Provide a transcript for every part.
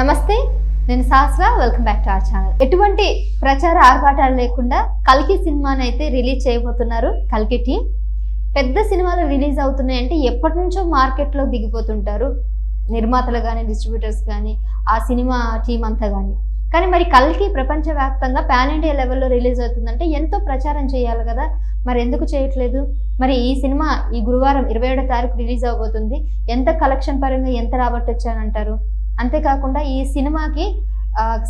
నమస్తే నేను Saswa welcome back to our channel. ఎటువంటి ప్రచార ఆర్భాటాలు లేకుండా కల్కి సినిమాని అయితే రిలీజ్ చేయబోతున్నారు కల్కి టీం. పెద్ద సినిమాలు రిలీజ్ అవుతున్నాయంటే ఎప్పటి నుంచో మార్కెట్లో దిగిపోతుంటారు నిర్మాతలు కానీ డిస్ట్రిబ్యూటర్స్ కానీ ఆ సినిమా టీం అంతా కానీ కానీ మరి కల్కి ప్రపంచవ్యాప్తంగా పాన్ ఇండియా లెవెల్లో రిలీజ్ అవుతుందంటే ఎంతో ప్రచారం చేయాలి కదా. మరి ఎందుకు చేయట్లేదు? మరి ఈ సినిమా ఈ గురువారం ఇరవై ఏడో తారీఖు రిలీజ్ అవబోతుంది. ఎంత కలెక్షన్ పరంగా ఎంత రాబట్టొచ్చానంటారు? అంతేకాకుండా ఈ సినిమాకి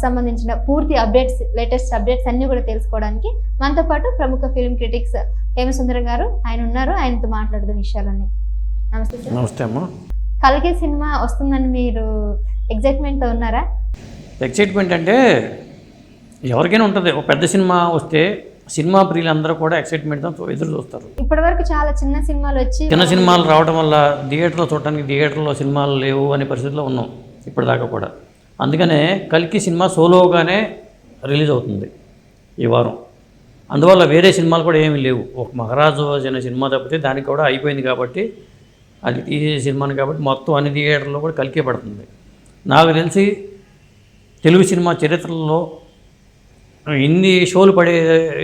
సంబంధించిన పూర్తి అప్డేట్స్ లేటెస్ట్ అప్డేట్స్ అన్ని కూడా తెలుసుకోవడానికి మనతో పాటు ప్రముఖ ఫిల్మ్ క్రిటిక్స్ హేమసుందరం గారు ఆయన ఉన్నారు. ఆయనతో మాట్లాడదాం విషయాలన్నీ. నమస్తే నమస్తే అమ్మ. కల్కి సినిమా వస్తుందని మీరు ఎగ్జైట్మెంట్తో ఉన్నారా? ఎక్సైట్మెంట్ అంటే ఎవరికైనా ఉంటుంది. ఒక పెద్ద సినిమా వస్తే సినిమా ప్రియులందరూ కూడా ఎక్సైట్మెంట్తో ఎదురు చూస్తారు. ఇప్పటివరకు చాలా చిన్న సినిమాలు వచ్చి చిన్న సినిమాలు రావడం వల్ల థియేటర్లో చూడటానికి థియేటర్లో సినిమాలు లేవు అనే పరిస్థితిలో ఉన్నాం. ఇప్పటిదాకా కూడా. అందుకనే కల్కి సినిమా సోలోగానే రిలీజ్ అవుతుంది ఈ వారం. అందువల్ల వేరే సినిమాలు కూడా ఏమీ లేవు. ఒక మహారాజు అనే సినిమా తప్పితే దానికి కూడా అయిపోయింది కాబట్టి అది తీసే సినిమాని కాబట్టి మొత్తం అన్ని థియేటర్లో కూడా కలికే పడుతుంది. నాకు తెలిసి తెలుగు సినిమా చరిత్రలో ఇన్ని షోలు పడే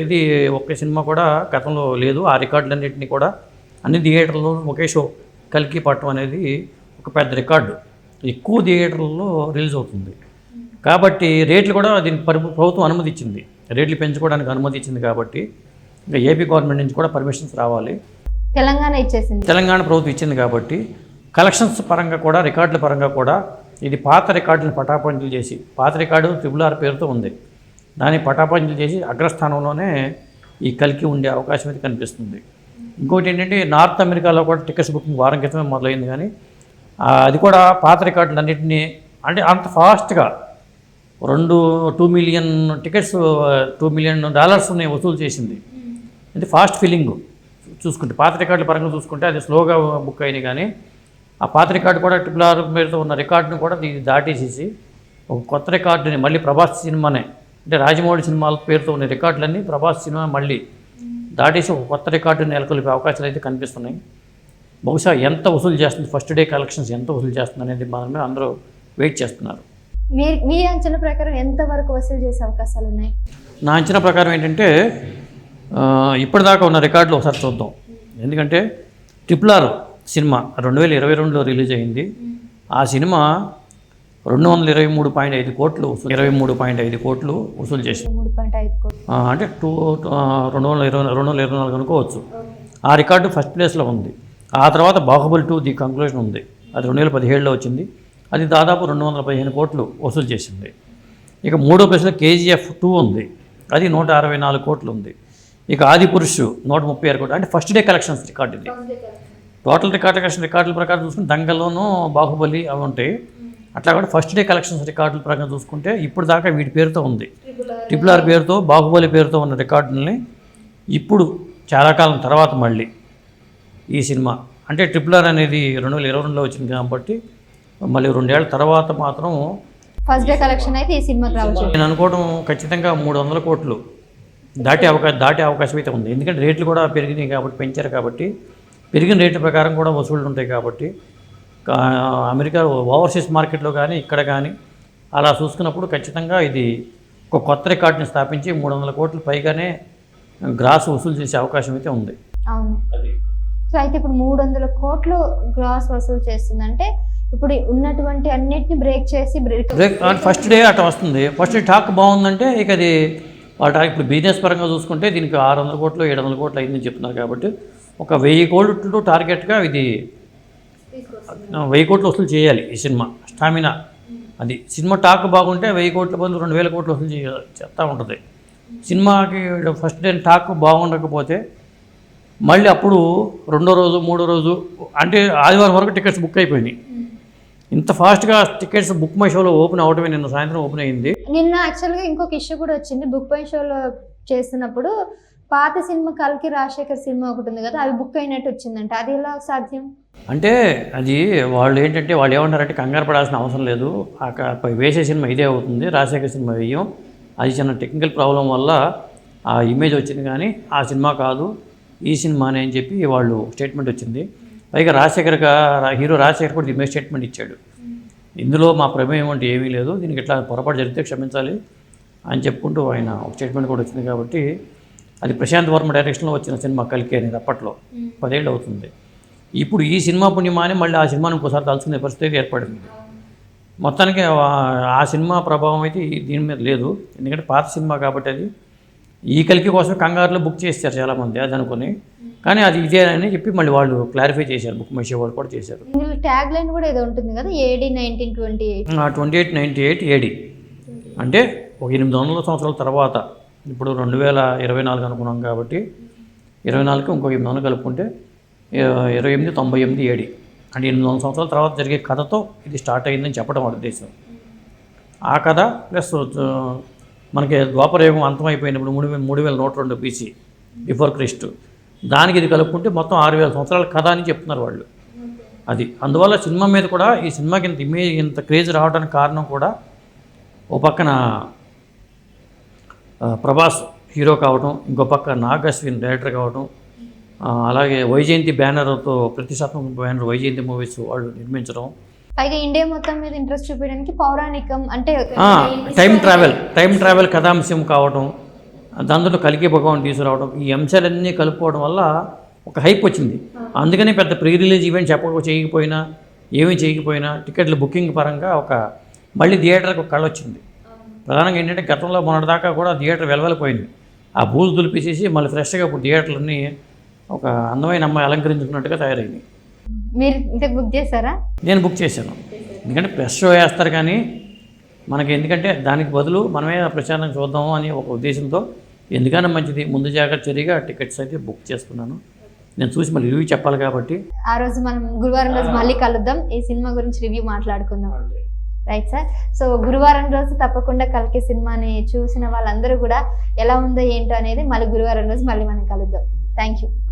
ఇది ఒకే సినిమా కూడా గతంలో లేదు. ఆ రికార్డులన్నింటినీ కూడా అన్ని థియేటర్లో ఒకే షో కలికి పట్టడం అనేది ఒక పెద్ద రికార్డు. ఎక్కువ థియేటర్లలో రిలీజ్ అవుతుంది. కాబట్టి రేట్లు కూడా పరి ప్రభుత్వం అనుమతి ఇచ్చింది రేట్లు పెంచుకోవడానికి అనుమతి ఇచ్చింది కాబట్టి ఇంకా ఏపీ గవర్నమెంట్ నుంచి కూడా పర్మిషన్స్ రావాలి. తెలంగాణ ఇచ్చేసింది. తెలంగాణ ప్రభుత్వం ఇచ్చింది కాబట్టి కలెక్షన్స్ పరంగా కూడా రికార్డుల పరంగా కూడా ఇది పాత రికార్డులను పటాపంచలు చేసి పాత రికార్డు ట్రిపుల్ ఆర్ పేరుతో ఉంది. దాన్ని పటాపంచలు చేసి అగ్రస్థానంలోనే ఈ కలికి ఉండే అవకాశం అయితే కనిపిస్తుంది. ఇంకోటి ఏంటంటే నార్త్ అమెరికాలో కూడా టికెట్స్ బుకింగ్ వారం క్రితమే మొదలైంది కానీ అది కూడా పాత రికార్డులన్నింటినీ అంటే అంత ఫాస్ట్గా రెండు two million tickets two million డాలర్స్ని వసూలు చేసింది. ఇది ఫాస్ట్ ఫిల్లింగ్. చూసుకుంటే పాత రికార్డుల పరంగా చూసుకుంటే అది స్లోగా బుక్ అయినాయి కానీ ఆ పాత రికార్డు కూడా ట్రిపుల్ ఆర్ పేరుతో ఉన్న రికార్డుని కూడా దీన్ని దాటేసేసి ఒక కొత్త రికార్డుని మళ్ళీ ప్రభాస్ సినిమానే అంటే రాజమౌళి సినిమాల పేరుతో ఉన్న రికార్డులన్నీ ప్రభాస్ సినిమా మళ్ళీ దాటేసి ఒక కొత్త రికార్డుని నెలకొల్పే అవకాశాలు అయితే కనిపిస్తున్నాయి. బహుశా ఎంత వసూలు చేస్తుంది ఫస్ట్ డే కలెక్షన్స్ ఎంత వసూలు చేస్తుంది అనేది మీద అందరూ వెయిట్ చేస్తున్నారు. మీరు మీ అంచనా ప్రకారం ఎంత వరకు వసూలు చేసే అవకాశాలు ఉన్నాయి? నా అంచనా ప్రకారం ఏంటంటే ఇప్పటిదాకా ఉన్న రికార్డులు ఒకసారి చూద్దాం. ఎందుకంటే ట్రిపుల్ ఆర్ సినిమా రెండు వేల ఇరవై రెండులో రిలీజ్ అయింది. ఆ సినిమా రెండు వందల ఇరవై మూడు పాయింట్ ఐదు కోట్లు ఇరవై మూడు పాయింట్ ఐదు కోట్లు వసూలు చేసింది. అంటే టూ రెండు వందల ఇరవై రెండు వందల ఇరవై నాలుగు అనుకోవచ్చు. ఆ రికార్డు ఫస్ట్ ప్లేస్లో ఉంది. ఆ తర్వాత బాహుబలి టూ ది కంక్లూజన్ ఉంది. అది రెండు వేల పదిహేడులో వచ్చింది. అది దాదాపు రెండు వందల పదిహేను కోట్లు వసూలు చేసింది. ఇక మూడో ప్లేస్లో కేజీఎఫ్ టూ ఉంది. అది నూట అరవై నాలుగు కోట్లు ఉంది. ఇక ఆది పురుషు నూట ముప్పై ఆరు కోట్లు. అంటే ఫస్ట్ డే కలెక్షన్స్ రికార్డు ఇది. టోటల్ రికార్డ్ కలెక్షన్ రికార్డుల ప్రకారం చూసుకుంటే దంగల్లోనూ బాహుబలి అవి ఉంటాయి. అట్లా కూడా ఫస్ట్ డే కలెక్షన్స్ రికార్డుల ప్రకారం చూసుకుంటే ఇప్పుడు దాకా వీటి పేరుతో ఉంది. ట్రిపుల్ ఆర్ పేరుతో బాహుబలి పేరుతో ఉన్న రికార్డుల్ని ఇప్పుడు చాలా కాలం తర్వాత మళ్ళీ ఈ సినిమా. అంటే ట్రిపుల్ ఆర్ అనేది రెండు వేల ఇరవై రెండులో వచ్చింది కాబట్టి మళ్ళీ రెండేళ్ళ తర్వాత మాత్రం ఫస్ట్ డే కలెక్షన్ అయితే ఈ సినిమాకి రావచ్చు. నేను అనుకోవడం ఖచ్చితంగా మూడు వందల కోట్లు దాటే అవకాశం దాటే అవకాశం అయితే ఉంది. ఎందుకంటే రేట్లు కూడా పెరిగినాయి కాబట్టి పెంచారు కాబట్టి పెరిగిన రేట్ల ప్రకారం కూడా వసూళ్ళు ఉంటాయి కాబట్టి అమెరికా ఓవర్సీస్ మార్కెట్లో కానీ ఇక్కడ కానీ అలా చూసుకున్నప్పుడు ఖచ్చితంగా ఇది ఒక కొత్త రికార్డుని స్థాపించి మూడు వందల కోట్ల పైగానే గ్రాస్ వసూలు చేసే అవకాశం అయితే ఉంది. అవును. సో అయితే ఇప్పుడు మూడు వందల కోట్లు గ్రాస్ వసూలు చేస్తుందంటే ఇప్పుడు ఉన్నటువంటి అన్నిటిని బ్రేక్ చేసి బ్రేక్ బ్రేక్ ఫస్ట్ డే అట్లా వస్తుంది. ఫస్ట్ డే టాక్ బాగుందంటే ఇక అది వాళ్ళ ఇప్పుడు బిజినెస్ పరంగా చూసుకుంటే దీనికి ఆరు వందల కోట్లు ఏడు వందల కోట్లు అయిందని చెప్తున్నారు కాబట్టి ఒక వెయ్యి కోట్లు టార్గెట్గా ఇది వెయ్యి కోట్లు వసూలు చేయాలి ఈ సినిమా స్టామినా. అది సినిమా టాక్ బాగుంటే వెయ్యి కోట్ల బదులు రెండు వేల కోట్లు వసూలు చేయ చేస్తూ ఉంటుంది. సినిమాకి ఫస్ట్ డే టాక్ బాగుండకపోతే మళ్ళీ అప్పుడు రెండో రోజు మూడో రోజు అంటే ఆదివారం వరకు టికెట్స్ బుక్ అయిపోయినాయి. ఇంత ఫాస్ట్గా టికెట్స్ బుక్ మై షోలో ఓపెన్ అవడమే నిన్న సాయంత్రం ఓపెన్ అయింది నిన్న యాక్చువల్గా ఇంకొక ఇష్యూ కూడా వచ్చింది. బుక్ బై షోలో చేస్తున్నప్పుడు పాత సినిమా కల్కి రాజశేఖర్ సినిమా ఒకటి ఉంది కదా అవి బుక్ అయినట్టు వచ్చిందంట. అది ఎలా సాధ్యం? అంటే అది వాళ్ళు ఏంటంటే వాళ్ళు ఏమంటారంటే కంగారు పడాల్సిన అవసరం లేదు. పై వేసే సినిమా ఇదే అవుతుంది రాజశేఖర్ సినిమా వేయం. అది చిన్న టెక్నికల్ ప్రాబ్లం వల్ల ఆ ఇమేజ్ వచ్చింది కానీ ఆ సినిమా కాదు. ఈ సినిమానే అని చెప్పి వాళ్ళు స్టేట్మెంట్ వచ్చింది. పైగా రాజశేఖర్ హీరో రాజశేఖర్ కూడా ఇమేజ్ స్టేట్మెంట్ ఇచ్చాడు. ఇందులో మా ప్రమేయం అంటే ఏమీ లేదు. దీనికి ఇట్లా పొరపాటు జరిగితే క్షమించాలి అని చెప్పుకుంటూ ఆయన ఒక స్టేట్మెంట్ కూడా వచ్చింది కాబట్టి అది ప్రశాంత్ వర్మ డైరెక్షన్లో వచ్చిన సినిమా కలికి అనేది అప్పట్లో పదేళ్ళు అవుతుంది. ఇప్పుడు ఈ సినిమా పుణ్యమాని మళ్ళీ ఆ సినిమాని ఇంకోసారి తలుచుకునే పరిస్థితి ఏర్పడింది. మొత్తానికి ఆ- సినిమా ప్రభావం అయితే దీని మీద లేదు. ఎందుకంటే పాత సినిమా కాబట్టి అది ఈ కలికి కోసం కంగారులో బుక్ చేస్తారు చాలామంది అది అనుకుని. కానీ అది ఇదే అని చెప్పి మళ్ళీ వాళ్ళు క్లారిఫై చేశారు బుక్ మై వాళ్ళు కూడా చేశారు. ట్యాగ్ లైన్ కూడా ఏదో ఉంటుంది కదా AD nineteen twenty eight twenty eight ninety eight AD అంటే ఒక ఎనిమిది వందల సంవత్సరాల తర్వాత ఇప్పుడు రెండు వేల ఇరవై నాలుగు అనుకున్నాం కాబట్టి ఇరవై నాలుగు ఇంకో ఎనిమిది వందలు కలుపుకుంటే ఇరవై ఎనిమిది తొంభై ఎనిమిది ఏడి అంటే ఎనిమిది వందల సంవత్సరాల తర్వాత జరిగే కథతో ఇది స్టార్ట్ అయిందని చెప్పడం ఉద్దేశం. ఆ కథ ప్లస్ మనకి ద్వాపరయుగం అంతమైపోయినప్పుడు మూడు వేల మూడు వేల నూట రెండు బీసీ బిఫోర్ క్రిస్ట్ దానికి ఇది కలుపుకుంటే మొత్తం ఆరు వేల సంవత్సరాల కథ అని చెప్తున్నారు వాళ్ళు. అది. అందువల్ల సినిమా మీద కూడా ఈ సినిమాకి ఇంత ఇమేజ్ ఇంత క్రేజ్ రావడానికి కారణం కూడా ఓ పక్కన ప్రభాస్ హీరో కావడం ఇంకో పక్క నాగ్ అశ్విన్ డైరెక్టర్ కావడం అలాగే వైజయంతి బ్యానర్తో ప్రతిష్టాత్మక బ్యానర్ వైజయంతి మూవీస్ వాళ్ళు నిర్మించడం పైగా ఇండియా మొత్తం మీద ఇంట్రెస్ట్ చూపించడానికి పౌరాణికం అంటే టైం ట్రావెల్ టైం ట్రావెల్ కథాంశం కావటం దాంట్లో కలికి భగవాన్ తీసుకురావడం ఈ అంశాలన్నీ కలుపుకోవడం వల్ల ఒక హైప్ వచ్చింది. అందుకని పెద్ద ప్రీ రిలీజ్ ఈవెంట్ చెప్పక చేయకపోయినా ఏమీ చేయకపోయినా టికెట్ల బుకింగ్ పరంగా ఒక మళ్ళీ థియేటర్కి ఒక కళ వచ్చింది. ప్రధానంగా ఏంటంటే గతంలో మొన్నటిదాకా కూడా థియేటర్ వెలవెలిపోయింది. ఆ బూజు దులిపేసేసి మళ్ళీ ఫ్రెష్గా ఇప్పుడు థియేటర్లన్నీ ఒక అందమైన అమ్మాయి అలంకరించుకున్నట్టుగా తయారైంది. మీరు ఇంతకు బుక్ చేశారా? నేను బుక్ చేశాను. ఎందుకంటే ప్రెస్ షో వేస్తారు కానీ మనకి ఎందుకంటే దానికి బదులు మనమే ప్రచారం చూద్దాము అని ఒక ఉద్దేశంతో ఎందుకైనా మంచిది? ముందు జాగ్రత్త చర్యగా టికెట్స్ అయితే బుక్ చేసుకున్నాను. నేను చూసి మళ్ళీ రివ్యూ చెప్పాలి కాబట్టి. ఆ రోజు మనం గురువారం రోజు మళ్ళీ కలుద్దాం. ఈ సినిమా గురించి రివ్యూ మాట్లాడుకుందాం. రైట్ సార్ సో గురువారం రోజు తప్పకుండా కల్కి సినిమాని చూసిన వాళ్ళందరూ కూడా ఎలా ఉందో ఏంటో అనేది మళ్ళీ గురువారం రోజు మళ్ళీ మనం కలుద్దాం. Thank you